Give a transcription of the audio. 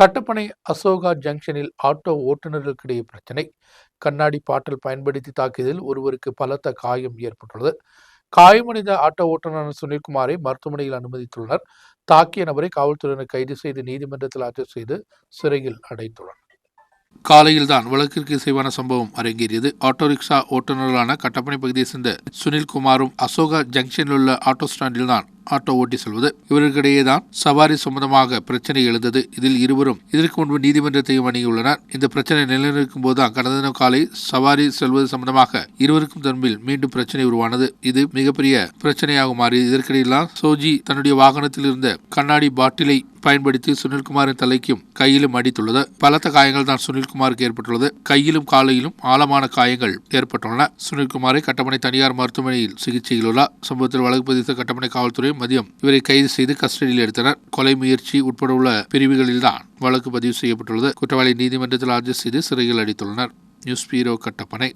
கட்டப்பனை அசோகா ஜங்ஷனில் ஆட்டோ ஓட்டுநர்களுக்கிடையே பிரச்சனை. கண்ணாடி பாட்டில் பயன்படுத்தி தாக்கியதில் ஒருவருக்கு பலத்த காயம் ஏற்பட்டுள்ளது. காயமடைந்த ஆட்டோ ஓட்டுநர் சுனில்குமாரை மருத்துவமனையில் அனுமதித்துள்ளனர். தாக்கிய நபரை காவல்துறையினர் கைது செய்து நீதிமன்றத்தில் ஆஜர் செய்து சிறையில் அடைத்துள்ளனர். காலையில்தான் வழக்கிற்கு இசைவான சம்பவம் அரங்கேறியது. ஆட்டோ ரிக்ஷா ஓட்டுநர்களான கட்டப்பனை பகுதியை சேர்ந்த சுனில்குமாரும் அசோகா ஜங்ஷனில் உள்ள ஆட்டோ ஸ்டாண்டில் தான் ஆட்டோ ஓட்டி செல்வது. இவர்களுக்கிடையே தான் சவாரி சம்பந்தமாக பிரச்சனை எழுந்தது. இதில் இருவரும் இதற்கு முன்பு நீதிமன்றத்தையும் அணுகியுள்ளனர். இந்த பிரச்சனை நிலைநிற்கும் போதுதான் கடந்த தினம் காலை சவாரி செல்வது சம்பந்தமாக இருவருக்கும் தன்பில் மீண்டும் பிரச்சனை உருவானது. இது மிகப்பெரிய பிரச்சனையாக மாறி இதற்கிடையெல்லாம் சோஜி தன்னுடைய வாகனத்தில் இருந்த கண்ணாடி பாட்டிலை பயன்படுத்தி சுனில்குமாரின் தலைக்கும் கையிலும் அடித்துள்ளது. பலத்த காயங்கள் தான் சுனில்குமாருக்கு ஏற்பட்டுள்ளது. கையிலும் காலையிலும் ஆழமான காயங்கள் ஏற்பட்டுள்ளன. சுனில்குமாரை கட்டமனை தனியார் மருத்துவமனையில் சிகிச்சையில் உள்ளார். சம்பவத்தில் வழக்கு பதித்த கட்டமனை காவல்துறை மதியம் இவரை கைது செய்து கஸ்டடியில் எடுத்தனர். கொலை முயற்சி உட்பட உள்ள பிரிவுகளில்தான் வழக்கு பதிவு செய்யப்பட்டுள்ளது. குற்றவாளி நீதிமன்றத்தில் ஆஜர் செய்து சிறையில் அடித்துள்ளனர். நியூஸ் பீரோ கட்டப்பனை.